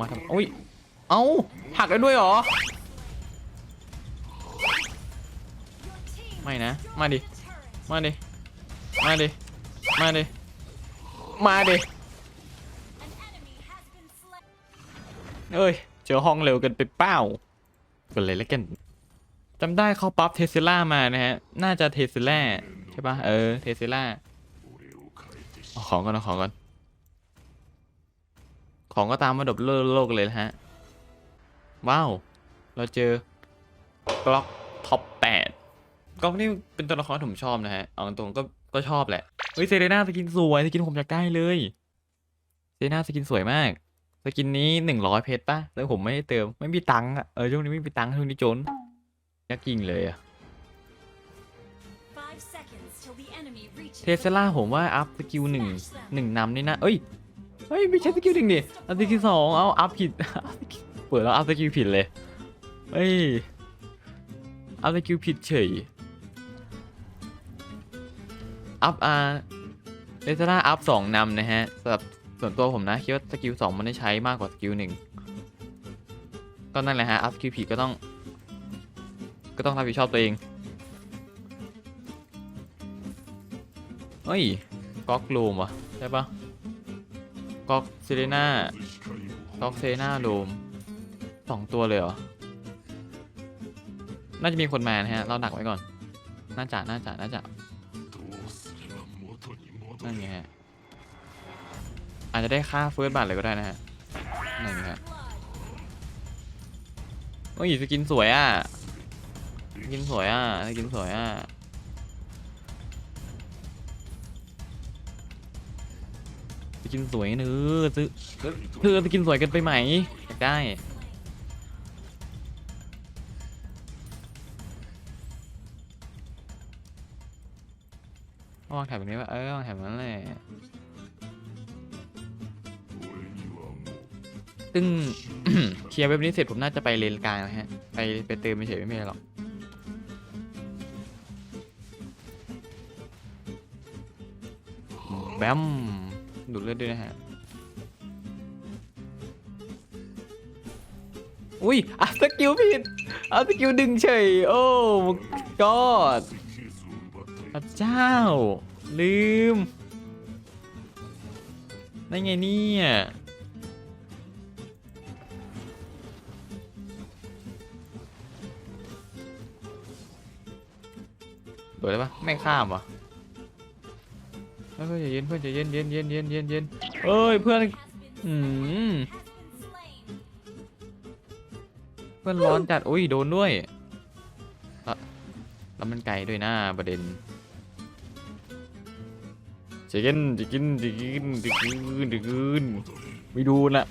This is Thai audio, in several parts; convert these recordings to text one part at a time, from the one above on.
มาทำอุ้ย เอ้าหักได้ด้วยเหรอ ไม่นะ มาดิ มาดิ มาดิ มาดิ มาดิ เอ้ย เจอห้องเร็วกันไปเป้ากันเลยแล้วกันจำได้เขาปั๊บเทสลามานะฮะ น่าจะเทสลาใช่ปะเออ เทสลาเอาของก่อนเอาของก่อน ของก็ตามมาดบโลกโลกเลยนะฮะ ว้าว เราเจอกล็อกท็อปแปดกล็อกนี่เป็นตัวละครที่ผมชอบนะฮะ เอาตรงๆก็ก็ชอบแหละ เฮ้ยเซเรน่าสกินสวยสกินผมอยากได้เลยเซเรน่าสกินสวยมาก สกินนี้หนึ่งร้อยเพชรป่ะ แล้วผมไม่ได้เติม ไม่มีตังค์อะเออช่วงนี้ไม่มีตังค์ช่วงนี้จนยักยิงเลยอะเทสลาผมว่าอัพสกิลหนึ่งหนึ่งนำนี่นะ เอ้ย เฮ้ยไม่ใช่สกิลหนึ่งดิอัพสกิลสองเอาอัพผิด เปิดแล้วอัพสกิลผิดเลยเฮ้ยอัพสกิลผิดเฉยอัพอาเทสลาอัพสองนำนะฮะสำหรับส่วนตัวผมนะคิดว่าสกิลสองมันได้ใช้มากกว่าสกิลหนึ่งก็นั่นแหละฮะอัพสกิลผิดก็ต้อง ก็ต้องรับผิดชอบตัวเองเฮ้ยก๊อกลูมวะใช่ปะ ก๊อกเซเลน่าก๊อกเซเลน่าลูมสองตัวเลยเหรอ น่าจะมีคนมานะฮะ เราดักไว้ก่อน น่าจะ น่าจะ น่าจะ นั่นไงฮะ อาจจะได้ค่าเฟิร์สบัตเลยก็ได้นะฮะ นั่นไงฮะโอ้ยสกินสวยอะ สกินสวยอะ สกินสวยอะ สกินสวยเนื้อซื้อเธอสกินสวยเกันไปไหมอยากได้วางแถบแบบนี้ว่าเออวางแถบนั้นแหละซึ่งเคลียร์เว็บนี้เสร็จผมน่าจะไปเลนกลางนะฮะ ไปไปเติมไม่เฉยไม่มีอะไรหรอกแบม ดูดเลือดด้วยนะฮะ อุ้ยอะสกิลผิดเอาสกิลดึงเฉย โอ้กอดพระเจ้า ลืม ได้ไงเนี่ยโดดได้ปะไม่ข้ามวะ เฮ้ยเพื่อนใจเย็นเพื่อนใจเย็นเย็นเย็นเย็นเย็นเย็นเอ้ยเพื่อนอืมเพื่อนร้อนจัดอุ้ยโดนด้วยแล้วมันไกลด้วยนะประเด็นจะกินจะกินจะกินจะกินจะกินไม่ดูนะ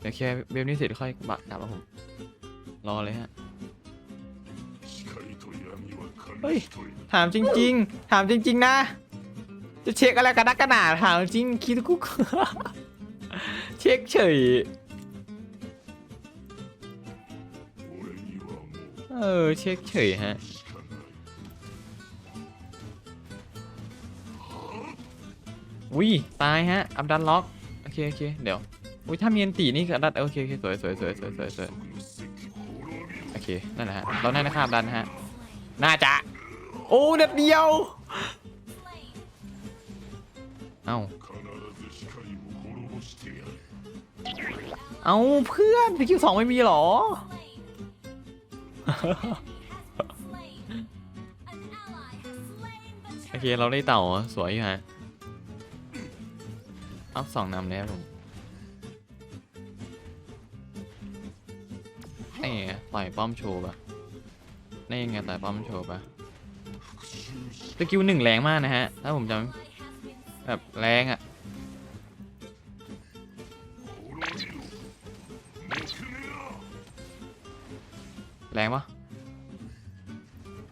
เดี๋ยวแค่เบลนี้เสร็จค่อยบักกลับมาผมรอเลยฮะ เฮ้ยถามจริง ๆ ถามจริง ๆ นะ จะเช็คอะไรกันนักกันหนาถามจริงคิดกุ๊กเช็คเฉยเออเช็คเฉยฮะอุ้ยตายฮะ อับดันล็อก โอเค โอเค เดี๋ยว อุ้ยถ้ามีอันตีนี่อับดันโอเคโอเคสวยสวยสวยสวยสวยสวยโอเค นั่นแหละฮะ เราได้นะครับดันฮะ น่าจะ โอ้เด็ดเดียว เอ้า เอ้าเพื่อนสกิลสองไม่มีเหรอ โอเค เราได้เต่าสวยอยู่ฮะ อัพสองนำเลยครับผมนี่ไงต่อยป้อมโชว์ปะนี่ไงต่อยป้อมโชว์ปะ สกิลหนึ่งแรงมากนะฮะ ถ้าผมจำแบบแรงอะแรงปะ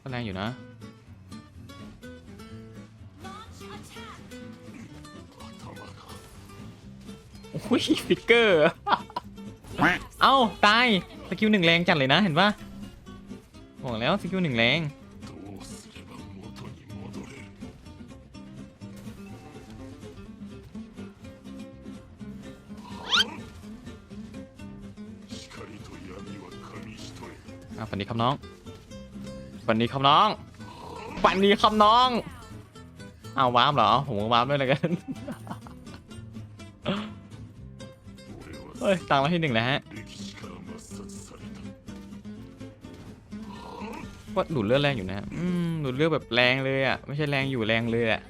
ก็แรงอยู่นะอุ้ยฟิกเกอร์ เอ้า ตาย สกิลหนึ่งแรงจัดเลยนะ เห็นปะบอกแล้วสกิลหนึ่งแรง ฝันดีครับน้องฝันดีครับน้องฝันดีครับน้องเอาวาร์ปเหรอผมก็วาร์ปด้วยเลยกันเฮ้ยตังมาที่หนึ่งแล้วฮะก็ดูดเลือดแรงอยู่นะฮะอืมดูดเลือดแบบแรงเลยอะไม่ใช่แรงอยู่แรงเลยอะ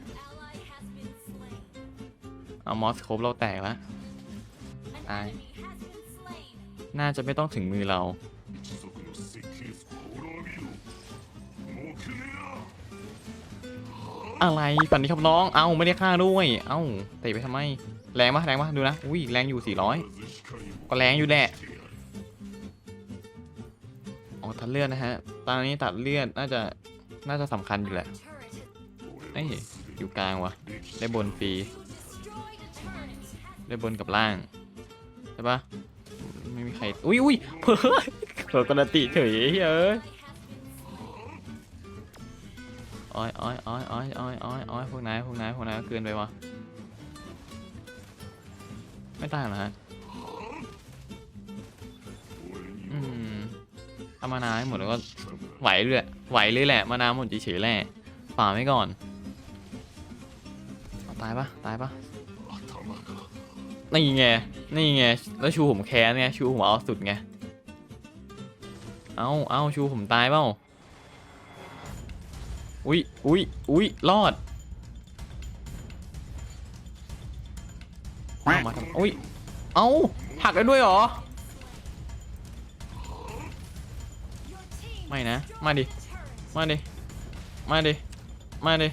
เอามอสโคบเราแตกแล้วตายน่าจะไม่ต้องถึงมือเรา อะไรฝันดีครับน้อง เอ้าไม่ได้ฆ่าด้วย เอ้าเตะไปทำไม แรงปะแรงปะดูนะ อุ้ยแรงอยู่ 400 ก็แรงอยู่แหละอ๋อตัดเลือดนะฮะ ตอนนี้ตัดเลือดน่าจะน่าจะสำคัญอยู่แหละเอ้ยอยู่กลางวะได้บนฟรีได้บนกับล่างใช่ปะไม่มีใคร อุ้ยอุ้ยเพ้อเผื่อกระติเฉยเฮ้ย อ้อยอ้อยอ้อยอ้อยอ้อยอ้อยอ้อยพวกนายพวกนายพวกนายก็เกินไปวะไม่ตายเหรอฮะอืมทำมานาให้หมดแล้วก็ไหวเลยไหวเลยแหละ มานาหมดเฉยๆแหละฝ่าไว้ก่อนอาตายปะตายปะนี่ไง นี่ไง แล้วชูผมแค้นไง ชูผมเอาสุดไง เอาเอาชูผมตายเปล่า อุ้ยอุ้ยอุ้ยรอดเอามาทำอุ้ยเอาหักได้ด้วยเหรอ ไม่นะ มาดิ มาดิ มาดิ มาดิ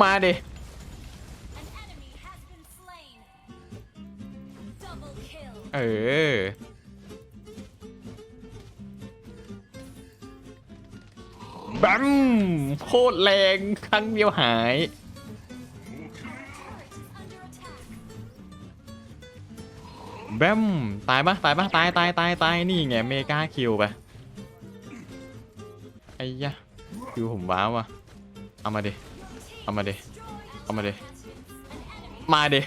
มาดิ เออ บัมโคตรแรงครั้งเดียวหาย แบมตายปะตายปะตายตายตายตายนี่ไงเมกาคิวไปไอ้ยะคิวผมว้าวว่ะเอามาดิเอามาดิเอามาดิมาดิ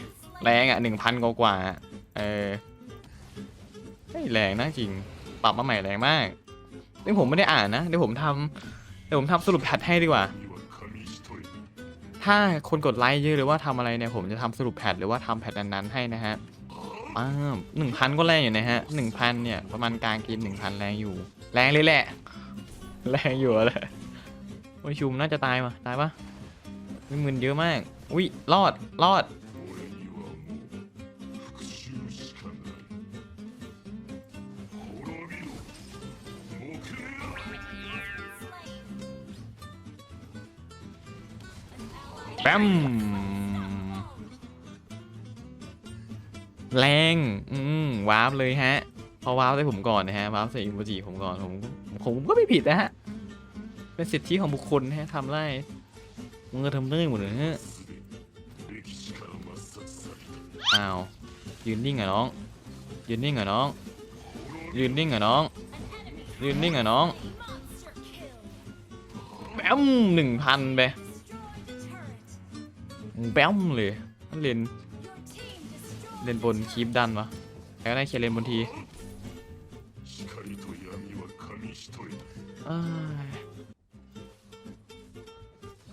แรงอะหนึ่งพันกว่าๆอะเออแรงนะจริง ปรับมาใหม่แรงมากนี่ผมไม่ได้อ่านนะเดี๋ยวผมทำ ดี๋ยวผมทำสรุปแพทให้ดีกว่า ถ้าคนกดไลค์เยอะหรือว่าทำอะไรเนี่ยผมจะทำสรุปแพทหรือว่าทำแพทนั้นๆให้นะฮะอ้าวหนึ่งพันก็แรงอยู่นะฮะหนึ่งพันเนี่ยประมาณกลางเกินหนึ่งพันแรงอยู่ แรงเลยแหละ แรงอยู่แหละโอ้ยชูมน่าจะตายมาตายปะมีมืนเยอะมาก อุ้ยรอดรอด แปมแรง อืมวาร์ปเลยฮะ พอวาร์ปใส่ผมก่อนนะฮะวาร์ปใส่อิโมจิผมก่อนผมผมก็ไม่ผิดนะฮะ เป็นสิทธิของบุคคลนะฮะทำไรมึงก็ทำได้หมดเลยฮะ อ้าว ยืนนิ่งเหรอน้อง ยืนนิ่งเหรอน้อง ยืนนิ่งเหรอน้อง ยืนนิ่งเหรอน้องแปมหนึ่งพันไป แป๊มเลยมันเลนเลนบนคีบดันวะใครก็ได้เคลียร์เลนบนที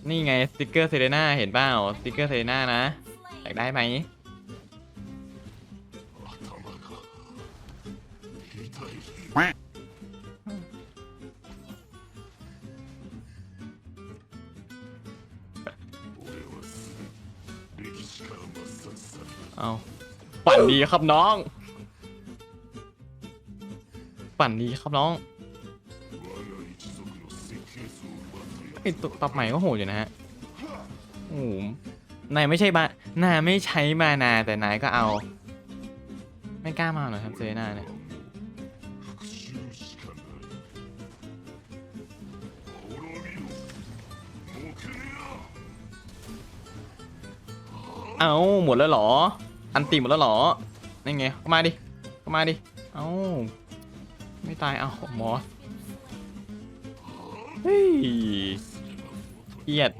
นี่ไงสติกเกอร์เซเลน่าเห็นเปล่าสติกเกอร์เซเลน่านะอยากได้ไหม เอาปั่นดีครับน้อง ปั่นดีครับน้องไอตัวปรับใหม่ก็โหดอยู่นะฮะโอ้โหนายไม่ใช่บานายไม่ใช้มานาแต่นายก็เอา ไม่กล้ามาหน่อยครับเซน่าเนี่ย เอาหมดแล้วหรอ อันตีหมดแล้วหรอนี่ไงเข้ามาดิเข้ามาดิ เอาไม่ตายเอาหมอเฮ้ยเอียด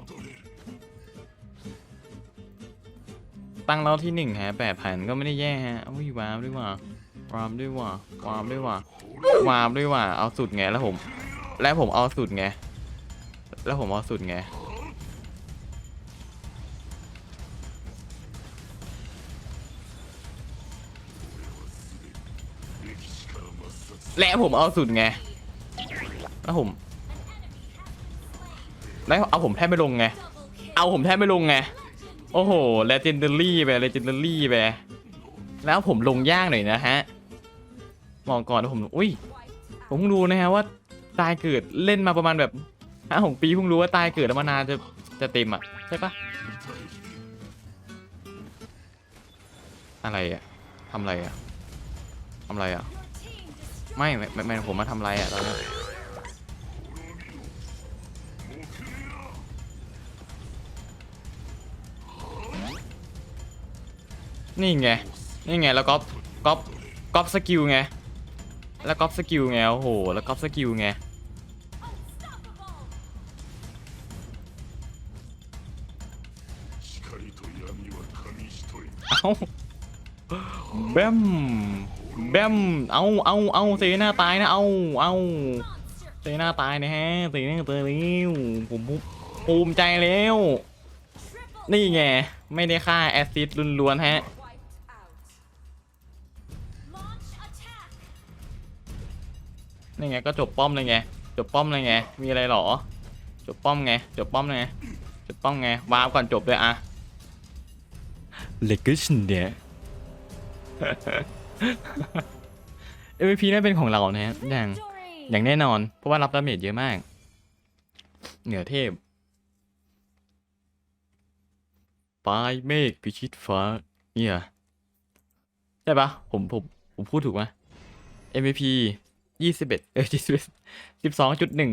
ตั้งเราที่หนึ่งฮะแปดพันก็ไม่ได้แย่ฮะอาวิวาวด้วยว่าวามด้วยว่ะวามด้วยว่ะวามด้วยว่ะเอาสุดไงแล้วผม แล้วผมเอาสุดไง แล้วผมเอาสุดไง และผมเอาสุดไงแล้วผมแล้วเอาผมแทบไม่ลงไง เอาผมแทบไม่ลงไง โอ้โห legendary ไป legendary ไปแล้วผมลงยากหน่อยนะฮะบอกก่อนผมอุ้ยผมเพิ่งรู้นะฮะว่าตายเกิดเล่นมาประมาณแบบห้าหกปีเพิ่งรู้ว่าตายเกิดแล้วมานานจะจะเต็มอะใช่ปะอะไรอะทำอะไรอะทำอะไรอะ ไม่ไม่ไม่ผมมาทำอะไรอะตอนนี้นี่ไง นี่ไง แล้วก๊อปก๊อปก๊อปสกิลไง แล้วก๊อปสกิลไง โอ้โห แล้วก๊อปสกิลไง เอ้าแบม แบม เอาเอาเอาเซน่าตายนะ เอาเอาเซน่าตายนะฮะเซน่าตายแล้วผมภูมิใจแล้ว นี่ไง ไม่ได้ฆ่าแอสซิดล้วนๆฮะนี่ไงก็จบป้อมเลยไง จบป้อมเลยไง มีอะไรหรอ จบป้อมไง จบป้อมไง จบป้อมไง วาร์ปก่อนจบเลยอะเลกิชเนี่ย MVP น่าเป็นของเรานะฮะอย่างอย่างแน่นอน เพราะว่ารับดาเมจเยอะมาก เหนือเทพปลายเมฆพิชิตฟ้า เนี่ยใช่ปะผมผมผมพูดถูกไหม MVP ยี่สิบเอ็ดเออยี่สิบสิบสองจุดหนึ่ง